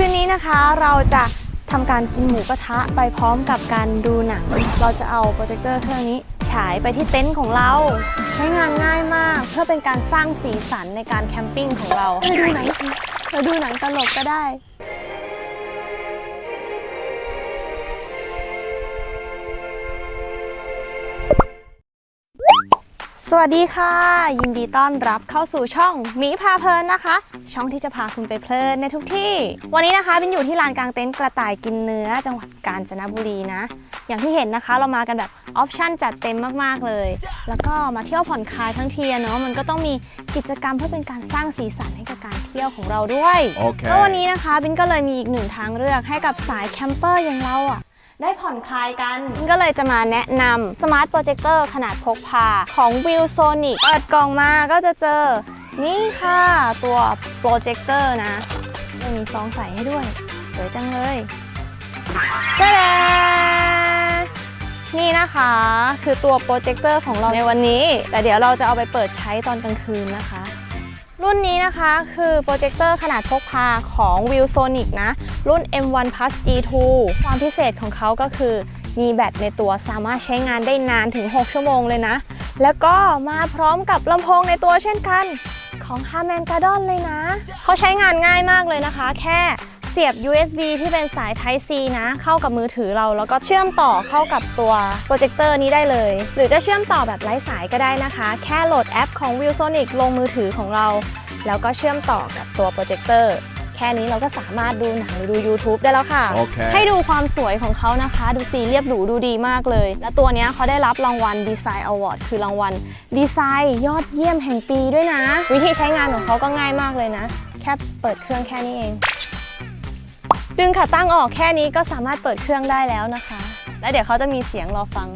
คืนนี้นะคะเราจะทำการกินหมูกระทะไปพร้อมกับการดูหนัง เราจะเอาโปรเจคเตอร์เครื่องนี้ฉายไปที่เต็นท์ของเรา ใช้งานง่ายมาก เพื่อเป็นการสร้างสีสันในการแคมปิ้งของเราเราดูหนังเราดูหนังตลกก็ได้ สวัสดีค่ะ ยินดีต้อนรับเข้าสู่ช่องหมีพาเพลินนะคะ ช่องที่จะพาคุณไปเพลินในทุกที่ วันนี้นะคะเป็นอยู่ที่ลานกลางเต็นท์กระต่ายกินเนื้อ จังหวัดกาญจนบุรีนะ อย่างที่เห็นนะคะเรามากันแบบออปชั่นจัดเต็มมากๆเลย แล้วก็มาเที่ยวผ่อนคลายทั้งทีอะเนาะมันก็ต้องมีกิจกรรมเพื่อเป็นการสร้างสีสันให้กับการเที่ยวของเราด้วย โอเค แล้ววันนี้นะคะบินก็เลยมีอีกหนึ่งทางเลือกให้กับสายแคมเปอร์อย่างเราอะ ได้ผ่อนคลายกัน ก็เลยจะมาแนะนำสมาร์ทโปรเจคเตอร์ขนาดพกพาของ w i l s o n i c เปิดกล่องมาก็จะเจอ นี่ค่ะ ตัวโปรเจคเตอร์นะจะมีซองใสให้ด้วย สวยจังเลยจ้าดานี่นะคะคือตัวโปรเจคเตอร์ของเราในวันนี้ แต่เดี๋ยวเราจะเอาไปเปิดใช้ตอนกลางคืนนะคะ รุ่นนี้นะคะคือโปรเจคเตอร์ขนาดพกพาของ w i l s o n i c นะ รุ่น M1 Plus G2 ความพิเศษของเขาก็คือมีแบตในตัวสามารถใช้งานได้นานถึง 6 ชั่วโมงเลยนะ แล้วก็มาพร้อมกับลำโพงในตัวเช่นกันของ h a r m a n g a r d o n เลยนะ เขาใช้งานง่ายมากเลยนะคะ แค่ เสียบ USB ที่เป็นสาย Type C นะ เข้ากับมือถือเรา แล้วก็เชื่อมต่อเข้ากับตัวโปรเจคเตอร์นี้ได้เลย หรือจะเชื่อมต่อแบบไร้สายก็ได้นะคะ แค่โหลดแอปของ w i l s o n i c ลงมือถือของเรา แล้วก็เชื่อมต่อกับตัวโปรเจคเตอร์แค่นี้เราก็สามารถดูหนังหรือดู YouTube ได้แล้วค่ะโอเคให้ดูความสวยของเขานะคะ ดูสีเรียบหรูดูดีมากเลย และตัวเนี้ยเขาได้รับรางวัลดีไซน์อวอร์ดคือรางวัลดีไซน์ยอดเยี่ยมแห่งปีด้วยนะ วิธีใช้งานของเขาก็ง่ายมากเลยนะ แค่เปิดเครื่องแค่นี้เอง ดึงขาตั้งออกแค่นี้ก็สามารถเปิดเครื่องได้แล้วนะคะ และเดี๋ยวเขาจะมีเสียงรอฟัง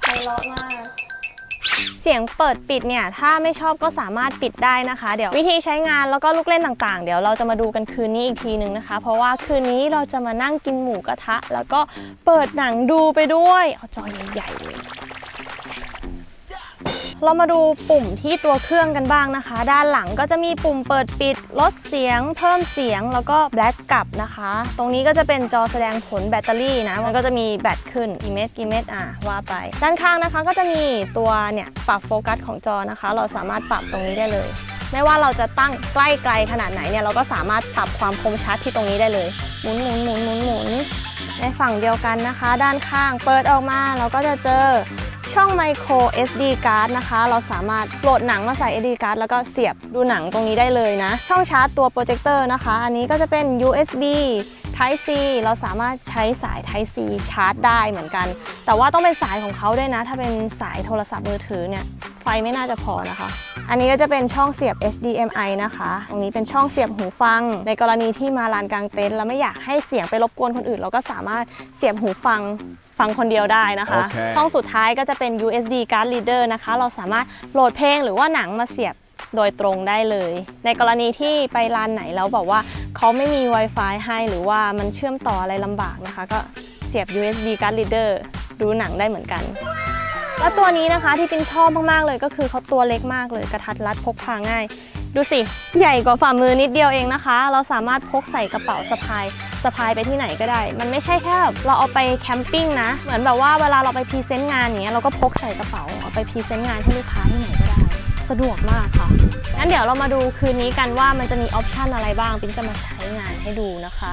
ไพเราะมาก เสียงเปิดปิดเนี่ย ถ้าไม่ชอบก็สามารถปิดได้นะคะ เดี๋ยววิธีใช้งานแล้วก็ลูกเล่นต่างๆ เดี๋ยวเราจะมาดูกันคืนนี้อีกทีหนึ่งนะคะ เพราะว่าคืนนี้เราจะมานั่งกินหมูกระทะ แล้วก็เปิดหนังดูไปด้วย เอาจอใหญ่ๆเลย เรามาดูปุ่มที่ตัวเครื่องกันบ้างนะคะ ด้านหลังก็จะมีปุ่มเปิดปิด ลดเสียง เพิ่มเสียงแล้วก็แบล็กกลับนะคะ ตรงนี้ก็จะเป็นจอแสดงผลแบตเตอรี่นะ มันก็จะมีแบตขึ้นกี่เม็ดกี่เม็ดอะว่าไป ด้านข้างนะคะก็จะมีตัวเนี่ยปรับโฟกัสของจอนะคะ เราสามารถปรับตรงนี้ได้เลย ไม่ว่าเราจะตั้งใกล้ไกลขนาดไหนเนี่ยเราก็สามารถปรับความคมชัดที่ตรงนี้ได้เลยหมุนหมุนหมุนหมุนหมุนในฝั่งเดียวกันนะคะ ด้านข้างเปิดออกมาเราก็จะเจอ ช่อง micro SD card นะคะ เราสามารถโหลดหนังมาใส่ SD card แล้วก็เสียบดูหนังตรงนี้ได้เลยนะ ช่องชาร์จตัวโปรเจคเตอร์นะคะ อันนี้ก็จะเป็น USB Type C เราสามารถใช้สาย Type C ชาร์จได้เหมือนกัน แต่ว่าต้องเป็นสายของเขาด้วยนะ ถ้าเป็นสายโทรศัพท์มือถือเนี่ย ฟไม่น่าจะพอนะคะ อันนี้ก็จะเป็นช่องเสียบ HDMI นะคะ ตรงนี้เป็นช่องเสียบหูฟัง ในกรณีที่มาลานกลางเต็นท์แล้วไม่อยากให้เสียงไปรบกวนคนอื่น เราก็สามารถเสียบหูฟังฟังคนเดียวได้นะคะโอเคช่องสุดท้ายก็จะเป็น USB card reader นะคะ เราสามารถโหลดเพลงหรือว่าหนังมาเสียบโดยตรงได้เลย ในกรณีที่ไปลานไหนแล้วบอกว่าเขาไม่มี Wi-Fi ให้หรือว่ามันเชื่อมต่ออะไรลำบากนะคะ ก็เสียบ USB card reader ดูหนังได้เหมือนกัน แล้วตัวนี้นะคะที่ปินชอบมากๆเลยก็คือเขาตัวเล็กมากเลยกระทัดรัดพกพาง่าย ดูสิ ใหญ่กว่าฝ่ามือนิดเดียวเองนะคะ เราสามารถพกใส่กระเป๋าสะพายสะพายไปที่ไหนก็ได้ มันไม่ใช่แค่เราเอาไปแคมปิ้งนะ เหมือนแบบว่าเวลาเราไปพรีเซนต์งานอย่างเงี้ยเราก็พกใส่กระเป๋าเอาไปพรีเซนต์งานให้ลูกค้าที่ไหนก็ได้สะดวกมากค่ะ งั้นเดี๋ยวเรามาดูคืนนี้กันว่ามันจะมีออปชันอะไรบ้าง ปินจะมาใช้งานให้ดูนะคะ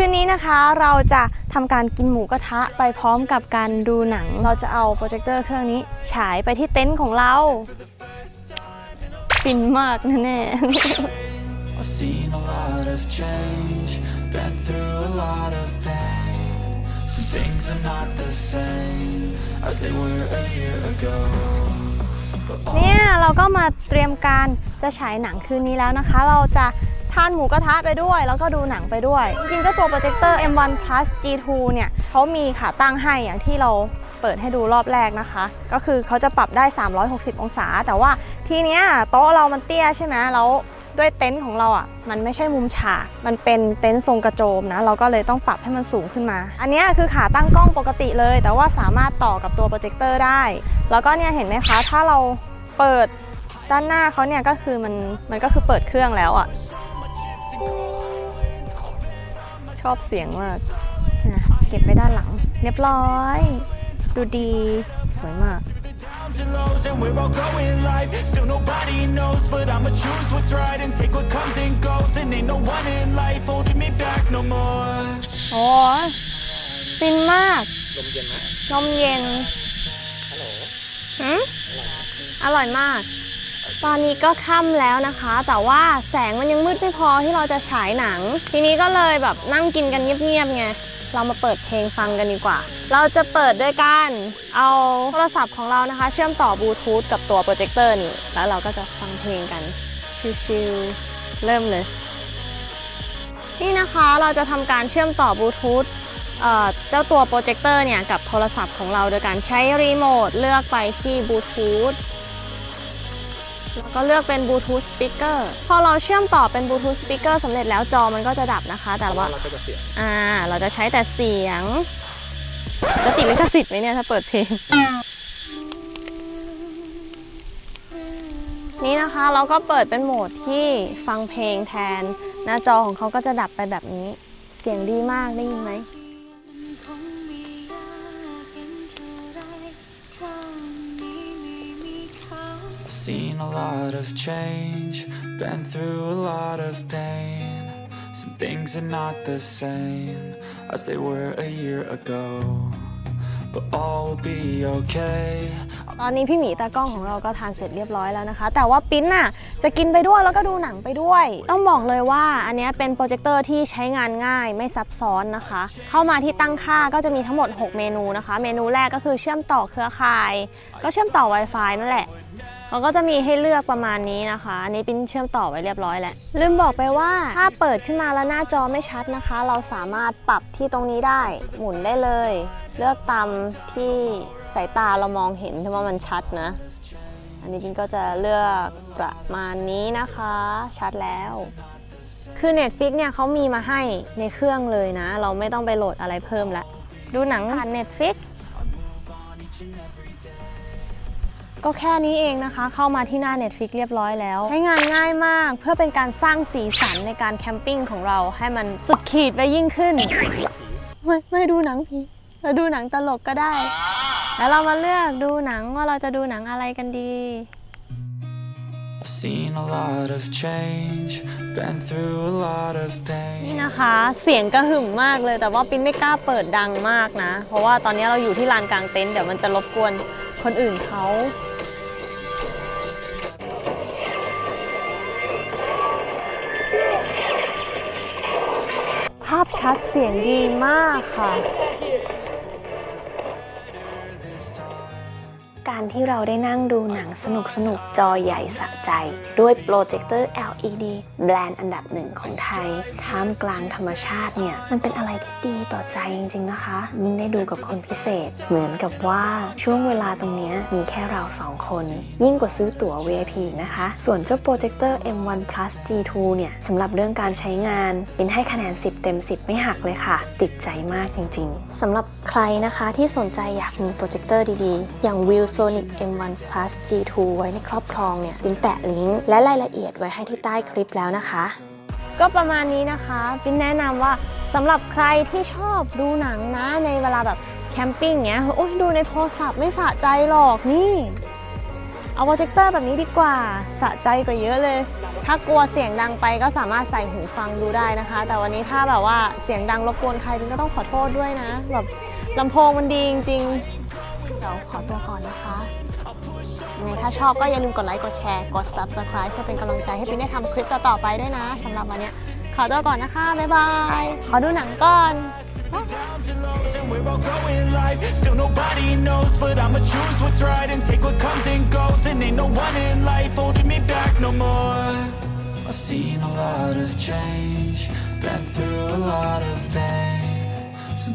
คืนนี้นะคะเราจะทำการกินหมูกระทะไปพร้อมกับการดูหนัง เราจะเอาโปรเจคเตอร์เครื่องนี้ฉายไปที่เต็นท์ของเราฟินมากแน่ I've seen a lot of change, been through a lot of pain. Some things are not the same as they were a year ago. But all เนี่ยเราก็มาเตรียมการจะฉายหนังคืนนี้แล้วนะคะ เราจะทานหมูกระทะไปด้วย แล้วก็ดูหนังไปด้วย จริงๆก็ตัวโปรเจคเตอร์ M1 Plus G2 เนี่ยเขามีขาตั้งให้อย่างที่เราเปิดให้ดูรอบแรกนะคะ ก็คือเขาจะปรับได้ 360 องศา แต่ว่าทีเนี้ยโต๊ะเรามันเตี้ยใช่ไหมแล้วด้วยเต็นท์ของเราอะมันไม่ใช่มุมฉาก มันเป็นเต็นท์ทรงกระโจมนะ เราก็เลยต้องปรับให้มันสูงขึ้นมา อันเนี้ยคือขาตั้งกล้องปกติเลย แต่ว่าสามารถต่อกับตัวโปรเจคเตอร์ได้ แล้วก็เนี่ยเห็นไหมคะ ถ้าเราเปิดด้านหน้าเขาเนี่ยก็คือมันมันก็คือเปิดเครื่องแล้วอะ่ ชอบเสียงมากนะเก็บไว้ด้านหลัง เรียบร้อย ดูดีสวยมาก downs and lows and we're all going live Still nobody knows but I'ma choose what's right And take what comes and goes And ain't no one in life holding me back no more โอ้ยฟินมากนมเย็นไหมนมเย็นหืมอร่อยมาก ตอนนี้ก็ค่ำแล้วนะคะ แต่ว่าแสงมันยังมืดไม่พอที่เราจะฉายหนัง ทีนี้ก็เลยแบบนั่งกินกันเงียบๆไงเรามาเปิดเพลงฟังกันดีกว่า เราจะเปิดด้วยการเอาโทรศัพท์ของเรานะคะ เชื่อมต่อบลูทูธกับตัวโปรเจคเตอร์นี่ แล้วเราก็จะฟังเพลงกัน ชิลๆเริ่มเลย นี่นะคะเราจะทำการเชื่อมต่อบลูทูธเอ่อเจ้าตัวโปรเจคเตอร์เนี่ยกับโทรศัพท์ของเราโดยการใช้รีโมทเลือกไปที่บลูทูธ แล้วก็เลือกเป็นบลูทูธสปีกเกอร์พอเราเชื่อมต่อเป็นบลูทูธสปีกเกอร์สำเร็จแล้วจอมันก็จะดับนะคะ แต่ว่าเราก็จะเสียงอ่า เราจะใช้แต่เสียงจะติดลิขสิทธิ์ไหมเนี่ยถ้าเปิดเพลง นี่นะคะเราก็เปิดเป็นโหมดที่ฟังเพลงแทน หน้าจอของเขาก็จะดับไปแบบนี้ เสียงดีมากได้ยินไหม seen a lot of change Been through a lot of pain Some things are not the same As they were a year ago But all will be okay ตอนนี้พี่หมีตากล้องของเราก็ทานเสร็จเรียบร้อยแล้วนะคะ แต่ว่าปิ้นน่ะจะกินไปด้วยแล้วก็ดูหนังไปด้วย ต้องบอกเลยว่าอันเนี้ยเป็นโปรเจคเตอร์ที่ใช้งานง่ายไม่ซับซ้อนนะคะ เข้ามาที่ตั้งค่าก็จะมีทั้งหมด 6 เมนูนะคะ เมนูแรกก็คือเชื่อมต่อเครือข่าย ก็เชื่อมต่อ Wi-Fi นั่นแหละเขาก็จะมีให้เลือกประมาณนี้นะคะ อันนี้ปิ้นเชื่อมต่อไว้เรียบร้อยแล้ว ลืมบอกไปว่าถ้าเปิดขึ้นมาแล้วหน้าจอไม่ชัดนะคะ เราสามารถปรับที่ตรงนี้ได้ หมุนได้เลย เลือกตามที่สายตาเรามองเห็นถ้าว่ามันชัดนะ อันนี้ปิ้นก็จะเลือกประมาณนี้นะคะ ชัดแล้วคือ Netflix เนี่ยเขามีมาให้ในเครื่องเลยนะ เราไม่ต้องไปโหลดอะไรเพิ่มละ ดูหนังผ่าน Netflix ก็แค่นี้เองนะคะ เข้ามาที่หน้า Netflix เรียบร้อยแล้ว ใช้งานง่ายมาก เพื่อเป็นการสร้างสีสันในการแคมปิ้งของเราให้มันสุดขีดไปยิ่งขึ้น ไม่ไม่ดูหนังผีเราดูหนังตลกก็ได้ แล้วเรามาเลือกดูหนังว่าเราจะดูหนังอะไรกันดี I've seen a lot of change Been through a lot of นี่ pain นะคะ เสียงกระหึ่มมากเลย แต่ว่าปิ้นไม่กล้าเปิดดังมากนะ เพราะว่าตอนนี้เราอยู่ที่ลานกลางเต็นท์เดี๋ยวมันจะรบกวนคนอื่นเขา ภาพชัดเสียงดีมากค่ะ การที่เราได้นั่งดูหนังสนุกสนุกๆจอใหญ่สะใจ ด้วยโปรเจคเตอร์ LED แบรนด์อันดับหนึ่งของไทย ท่ามกลางธรรมชาติเนี่ย มันเป็นอะไรที่ดีต่อใจจริง ๆ นะคะ ยิ่งได้ดูกับคนพิเศษ เหมือนกับว่าช่วงเวลาตรงนี้มีแค่เราสองคน ยิ่งกว่าซื้อตั๋ว VIP นะคะ ส่วนเจ้าโปรเจคเตอร์ M1 Plus G2 เนี่ยสำหรับเรื่องการใช้งานเป็นให้คะแนน 10 เต็ม 10 ไม่หักเลยค่ะ ติดใจมากจริง ๆสำหรับใครนะคะที่สนใจอยากมีโปรเจคเตอร์ดีๆ อย่าง Sonic M1 Plus G2 ไว้ในครอบครองเนี่ยปินแปะลิงก์และรายละเอียดไว้ให้ที่ใต้คลิปแล้วนะคะ ก็ประมาณนี้นะคะปินแนะนำว่าสำหรับใครที่ชอบดูหนังนะในเวลาแบบแคมปิ้งเงี้ยโอ้ยดูในโทรศัพท์ไม่สะใจหรอกนี่เอาโปรเจคเตอร์แบบนี้ดีกว่าสะใจกว่าเยอะเลย ถ้ากลัวเสียงดังไปก็สามารถใส่หูฟังดูได้นะคะ แต่วันนี้ถ้าแบบว่าเสียงดังรบกวนใครปินก็ต้องขอโทษด้วยนะ แบบลำโพงมันดีจริงๆ เดี๋ยวขอตัวก่อนนะคะยังไงถ้าชอบก็อย่าลืมกดไลค์ กดแชร์ กด subscribe เพื่อเป็นกำลังใจให้ปิ๊นได้ทำคลิปต่อๆไปด้วยนะสำหรับวันนี้ขอตัวก่อนนะคะ บ๊ายบาย ขอดูหนังก่อน downs and lows and we're all going life Still nobody knows but I'ma choose what's right And take what comes and goes and ain't no one in life holding me back no more I've seen a lot of change, been through a lot